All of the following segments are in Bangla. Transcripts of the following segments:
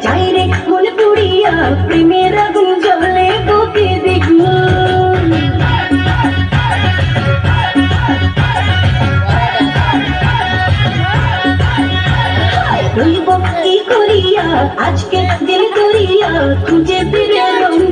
যায় রে মন পুড়িয়া প্রেমের আগুন জ্বলে তোকে দেখব। রইব কি করিয়া? আজকে দিন করিয়া খুঁজে ফিরে রঙ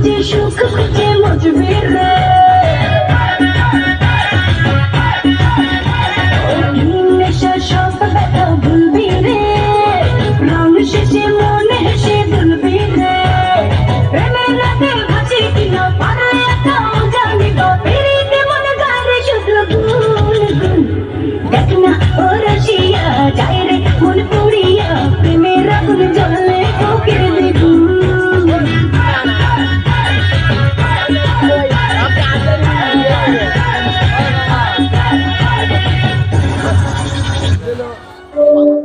Где шутка, где мотивация Hello.